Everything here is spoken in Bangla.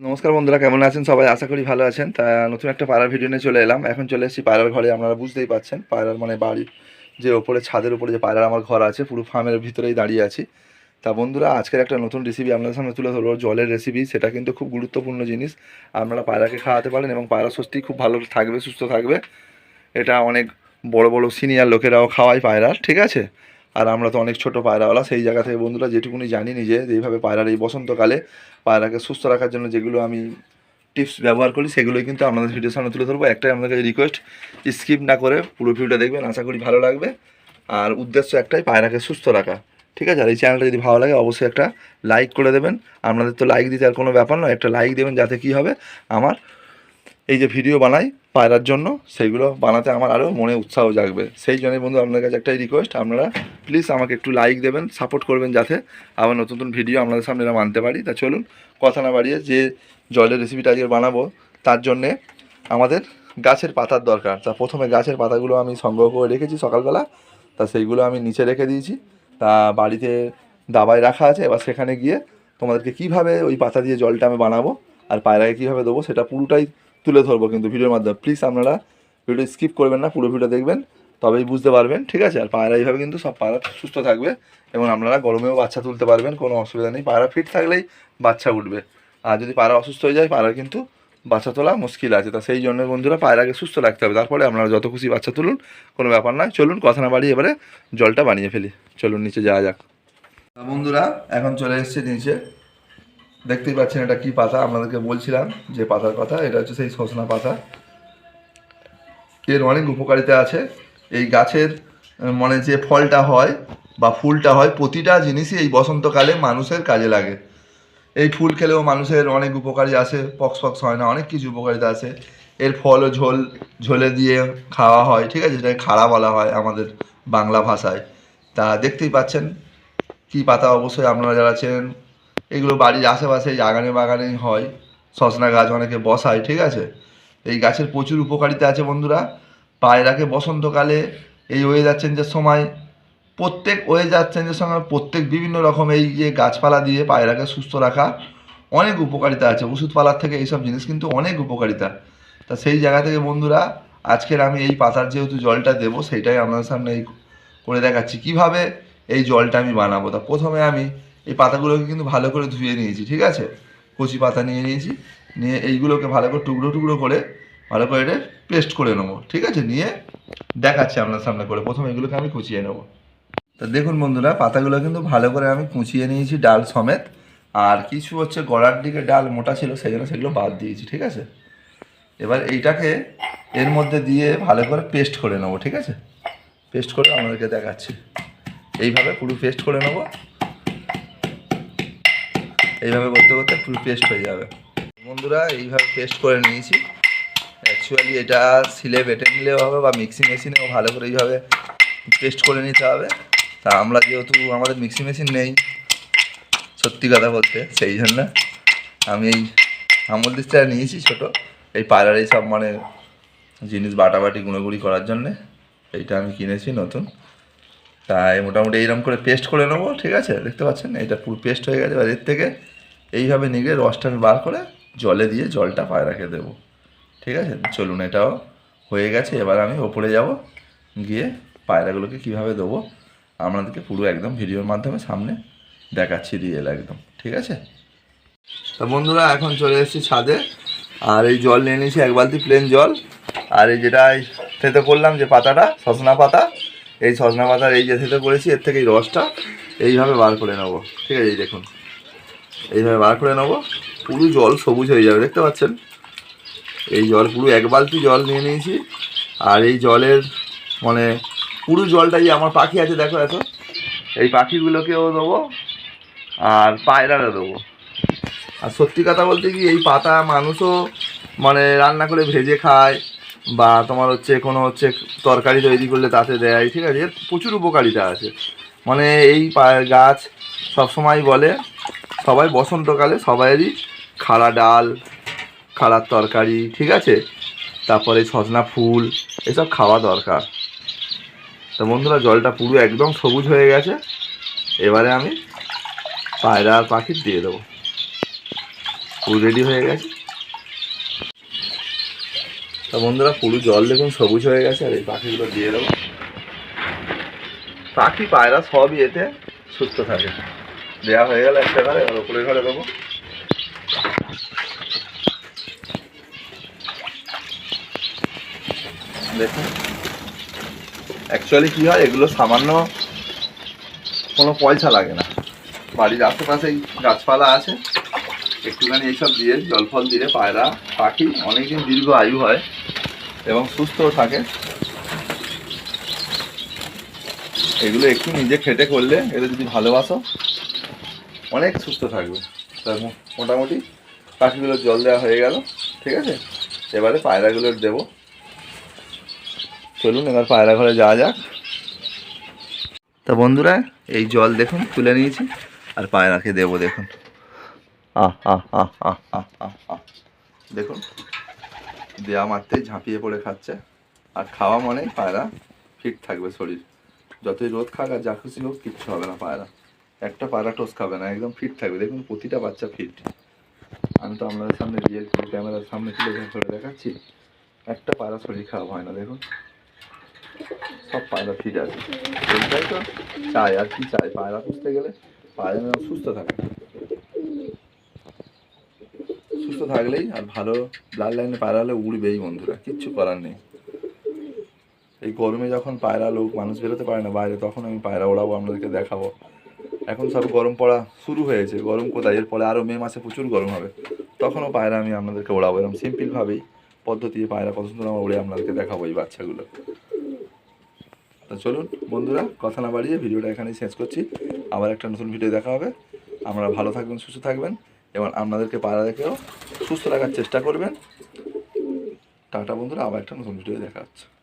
নমস্কার বন্ধুরা, কেমন আছেন? সবাই আশা করি ভালো আছেন। তা নতুন একটা পাড়ার ভিডিও নিয়ে চলে এলাম। এখন চলে এসেছি পায়রার ঘরে, আপনারা বুঝতেই পাচ্ছেন পায়রার মানে বাড়ি যে ওপরে, ছাদের উপরে যে পায়রার আমার ঘর আছে, পুরো ফার্মের ভিতরেই দাঁড়িয়ে আছি। তা বন্ধুরা, আজকের একটা নতুন রেসিপি আপনাদের সামনে তুলে ধরবো। জলের রেসিপি সেটা কিন্তু খুব গুরুত্বপূর্ণ জিনিস। আপনারা পায়রাকে খাওয়াতে পারেন এবং পায়রা সত্যি খুব ভালো থাকবে, সুস্থ থাকবে। এটা অনেক বড় বড় সিনিয়র লোকেরাও খাওয়ায় পায়রার, ঠিক আছে? আর আমরা তো অনেক ছোট পায়রাওয়ালা, সেই জায়গা থেকে বন্ধুরা যেটুকুনি জানি নিজে এইভাবে পায়রার এই বসন্তকালে পায়রাকে সুস্থ রাখার জন্য যেগুলো আমি টিপস ব্যবহার করি, সেগুলোই কিন্তু আপনাদের ভিডিওর সামনে তুলে ধরবো। একটাই আপনাদের কাছে রিকোয়েস্ট স্কিপ না করে পুরো ভিডিওটা দেখবেন, আশা করি ভালো লাগবে। আর উদ্দেশ্য একটাই, পায়রাকে সুস্থ রাখা। ঠিক আছে? আর এই চ্যানেলটা যদি ভালো লাগে, অবশ্যই একটা লাইক করে দেবেন। আপনাদের তো লাইক দিতে আর কোনো ব্যাপার নয়, একটা লাইক দেবেন, যাতে কি হবে? আমার এই যে ভিডিও বানাই পায়রার জন্য, সেইগুলো বানাতে আমার আরও মনে উৎসাহ জাগবে। সেই জন্যই বন্ধু, আপনাদের কাছে একটাই রিকোয়েস্ট আপনারা প্লিজ আমাকে একটু লাইক দেবেন সাপোর্ট করবেন যাতে আবার নতুন নতুন ভিডিও আপনাদের সামনে এরকম মানতে পারি। তা চলুন, কথা না বাড়িয়ে যে জলের রেসিপিটা আজকে বানাবো, তার জন্যে আমাদের গাছের পাতার দরকার। তা প্রথমে গাছের পাতাগুলো আমি সংগ্রহ করে রেখেছি সকালবেলা, তা সেইগুলো আমি নিচে রেখে দিয়েছি। তা বাড়িতে দাবায় রাখা আছে, এবার সেখানে গিয়ে তোমাদেরকে কীভাবে ওই পাতা দিয়ে জলটা আমি বানাবো আর পায়রাকে কীভাবে দেবো, সেটা পুরোটাই তুলে ধরবো কিন্তু ভিডিওর মাধ্যমে। প্লিজ আপনারা ভিডিও স্কিপ করবেন না, পুরো ভিডিও দেখবেন, তবেই বুঝতে পারবেন, ঠিক আছে? আর পায়রা এইভাবে কিন্তু সব পায়রা সুস্থ থাকবে এবং আপনারা গরমেও বাচ্চা তুলতে পারবেন, কোনো অসুবিধা নেই। পায়রা ফিট থাকলেই বাচ্চা উঠবে। আর যদি পায়রা অসুস্থ হয়ে যায়, পায়রার কিন্তু বাচ্চা তোলা মুশকিল আছে। তা সেই জন্য বন্ধুরা পায়রাকে সুস্থ রাখতে হবে। তারপরে আপনারা যত খুশি বাচ্চা তুলুন, কোনো ব্যাপার নয়। চলুন, কথা না বাড়িয়ে এবারে জলটা বানিয়ে ফেলি। চলুন, নিচে যাওয়া যাক। বন্ধুরা, এখন চলে এসছে নিচে। দেখতেই পাচ্ছেন এটা কি পাতা, আপনাদেরকে বলছিলাম যে পাতার কথা এটা হচ্ছে সেই সজনা পাতা। এর অনেক উপকারিতা আছে। এই গাছের মানে যে ফলটা হয় বা ফুলটা হয়, প্রতিটা জিনিসই এই বসন্তকালে মানুষের কাজে লাগে। এই ফুল খেলেও মানুষের অনেক উপকারী আছে, পক্স পক্স হয় না, অনেক কিছু উপকারিতা আছে। এর ফলও ঝোল, ঝোলে দিয়ে খাওয়া হয়, ঠিক আছে? যেটাকে খাড়া বলা হয় আমাদের বাংলা ভাষায়। তা দেখতেই পাচ্ছেন কি পাতা অবশ্যই আপনারা যারা চেনেন এগুলো বাড়ির আশেপাশে বাগানে বাগানেই হয় সজনা গাছ অনেকে বসায়, ঠিক আছে? এই গাছের প্রচুর উপকারিতা আছে বন্ধুরা। পায়রাকে বসন্তকালে এই ওয়েদার চেঞ্জের সময়, প্রত্যেক ওয়েদার চেঞ্জের সময় প্রত্যেক বিভিন্ন রকম এই যে গাছপালা দিয়ে পায়রাকে সুস্থ রাখা অনেক উপকারিতা আছে। ওষুধপালার থেকে এইসব জিনিস কিন্তু অনেক উপকারিতা। তা সেই জায়গা থেকে বন্ধুরা, আজকের আমি এই পাতার যেহেতু জলটা দেবো, সেইটাই আপনাদের সামনে এই করে দেখাচ্ছি। কীভাবে এই জলটা আমি বানাবো? তা প্রথমে আমি এই পাতাগুলোকে কিন্তু ভালো করে ধুয়ে নিয়েছি, ঠিক আছে? কচি পাতা নিয়ে নিয়েছি, নিয়ে এইগুলোকে ভালো করে টুকরো টুকরো করে ভালো করে এটা পেস্ট করে নেব, ঠিক আছে? নিয়ে দেখাচ্ছি আপনার সামনে করে, প্রথমে এগুলোকে আমি কুচিয়ে নেব। তা দেখুন বন্ধুরা, পাতাগুলো কিন্তু ভালো করে আমি কুচিয়ে নিয়েছি ডাল সমেত, আর কিছু হচ্ছে গড়ার দিকে ডাল মোটা ছিল সেই জন্য সেগুলো বাদ দিয়েছি, ঠিক আছে? এবার এইটাকে এর মধ্যে দিয়ে ভালো করে পেস্ট করে নেব, ঠিক আছে? পেস্ট করে আমাদেরকে দেখাচ্ছি। এইভাবে পুরো পেস্ট করে নেব। এইভাবে করতে করতে পুরো পেস্ট হয়ে যাবে। বন্ধুরা, এইভাবে পেস্ট করে নিয়েছি। অ্যাকচুয়ালি এটা সিলে বেটে নিলেও হবে বা মিক্সি মেশিনেও ভালো করে এইভাবে পেস্ট করে নিতে হবে। তা আমরা যেহেতু আমাদের মিক্সি মেশিন নেই, সত্যি কথা বলতে সেই জন্য আমি এই আমল দিস্তা নিয়েছি ছোট। এই এই সব মানে জিনিস বাটাবাটি, গুঁড়োগুড়ি করার জন্যে। এইটা আমি কিনেছি নতুন। তাই মোটামুটি এইরকম করে পেস্ট করে নেব, ঠিক আছে? দেখতে পাচ্ছেন? এটা পুরো পেস্ট হয়ে গেছে। এর থেকে এইভাবে নিগড়ে রসটা আমি বার করে জলে দিয়ে জলটা পায়রাকে দেবো। ঠিক আছে? চলুন, এটাও হয়ে গেছে। এবার আমি ওপরে যাব, গিয়ে পায়রাগুলোকে কীভাবে দেবো, আপনাদেরকে পুরো একদম ভিডিওর মাধ্যমে সামনে দেখাচ্ছি রিয়েল একদম। ঠিক আছে? তো বন্ধুরা, এখন চলে এসেছি ছাদে। আর এই জল নিয়ে নিয়েছি এক বালতি প্লেন জল। আর এই যেটা থেতে করলাম যে পাতাটা, সজনা পাতা এই সজনা পাতার এই যে থেতে করেছি, এর থেকে এই রসটা এইভাবে বার করে নেব। ঠিক আছে, এই দেখুন। এইভাবে বার করে নেব। পুরো জল সবুজ হয়ে যাবে, দেখতে পাচ্ছেন? এই জল, পুরো এক বালতি জল নিয়ে নিয়েছি। আর এই জলের মানে পুরো জলটা যে আমার পাখি আছে, দেখো এত। এই পাখিগুলোকেও দেবো, আর পায়রারও দেবো। আর সত্যি কথা বলতে কি, এই পাতা মানুষও মানে রান্না করে ভেজে খায় বা তোমার হচ্ছে কোনো হচ্ছে তরকারি তৈরি করলে তাতে দেয়, ঠিক আছে? এর প্রচুর উপকারিতা আছে। মানে এই গাছ সবসময় বলে, সবাই বসন্তকালে সবাইয়েরই খাড়া ডাল, খাড়ার তরকারি, ঠিক আছে? তারপরে সজনা ফুল, এসব খাওয়া দরকার। তো বন্ধুরা, জলটা পুরো একদম সবুজ হয়ে গেছে। এবারে আমি পায়রা আর পাখির দিয়ে দেবো। পুরো রেডি হয়ে গেছে। তা বন্ধুরা, পুরো জল দেখুন সবুজ হয়ে গেছে, আর এই পাখিগুলো দিয়ে দেবো। পাখি, পায়রা সবই এতে সুস্থ থাকে। দেওয়া হয়ে গেল একটা ঘরে আর ওপরের ঘরে দেবো। দেখুন। অ্যাকচুয়ালি কী হয়, এগুলো সামান্য কোনো পয়সা লাগে না। বাড়ির আশেপাশেই গাছপালা আছে। একটুখানি এইসব দিয়ে জল ফল দিলে পায়রা, পাখি অনেকদিন দীর্ঘ আয়ু হয় এবং সুস্থও থাকে। এগুলো একটু নিজে খেটে করলে এদের যদি ভালোবাসো, অনেক সুস্থ থাকবে। মোটামুটি পাখিগুলোর জল দেওয়া হয়ে গেল, ঠিক আছে? এবারে পায়রাগুলোর দেবো। চলুন, এবার পায়রা ঘরে যাওয়া যাক। তা বন্ধুরা, এই জল দেখুন, তুলে নিয়েছি, আর পায়রাকে দেবো দেখুন। দেখুন দেওয়া মারতেই ঝাঁপিয়ে পড়ে খাচ্ছে। আর খাওয়া মানে পায়রা ফিট থাকবে শরীর। যতই রোদ খাক আর যা খুশি হোক, কিচ্ছু হবে না পায়রা। একটা পায়রা টোস খাবে না, একদম ফিট থাকবে। দেখুন, প্রতিটা বাচ্চা ফিট আমি তো আপনাদের সামনে রিয়েল ক্যামেরার সামনে তুলে ধরে দেখাচ্ছি। একটা পায়রা শরীর খারাপ হয় না, দেখুন। সব পায়রা ফিট আছে। সেইটাই তো চাই, আর কি চাই? পায়রা পুষতে গেলে পায়রা সুস্থ থাকে। সুস্থ থাকলেই আর ভালো ব্লাড লাইনে পায়রা হলে উড়বেই বন্ধুরা, কিচ্ছু করার নেই। এই গরমে যখন পায়রা লোক, মানুষ বেরোতে পারে না বাইরে, তখন আমি পায়রা ওড়াবো, আপনাদেরকে দেখাবো। এখন সব গরম পড়া শুরু হয়েছে, গরম কোথায়? এরপরে আরও মে মাসে প্রচুর গরম হবে। তখনও পায়রা আমি আপনাদেরকে ওড়াবো এরকম সিম্পলভাবেই পদ্ধতি পায়রা কত সুন্দর আমরা উড়ে আপনাদেরকে দেখাবো এই বাচ্চাগুলো। তো চলুন বন্ধুরা, কথা না বাড়িয়ে ভিডিওটা এখানেই শেষ করছি। আবার একটা নতুন ভিডিও দেখা হবে। আপনারা ভালো থাকবেন, সুস্থ থাকবেন। এবং আপনাদেরকে পাড়া দেখেও সুস্থ রাখার চেষ্টা করবেন। টাটা বন্ধুরা, আবার একটা নতুন ভিডিও দেখা হচ্ছে।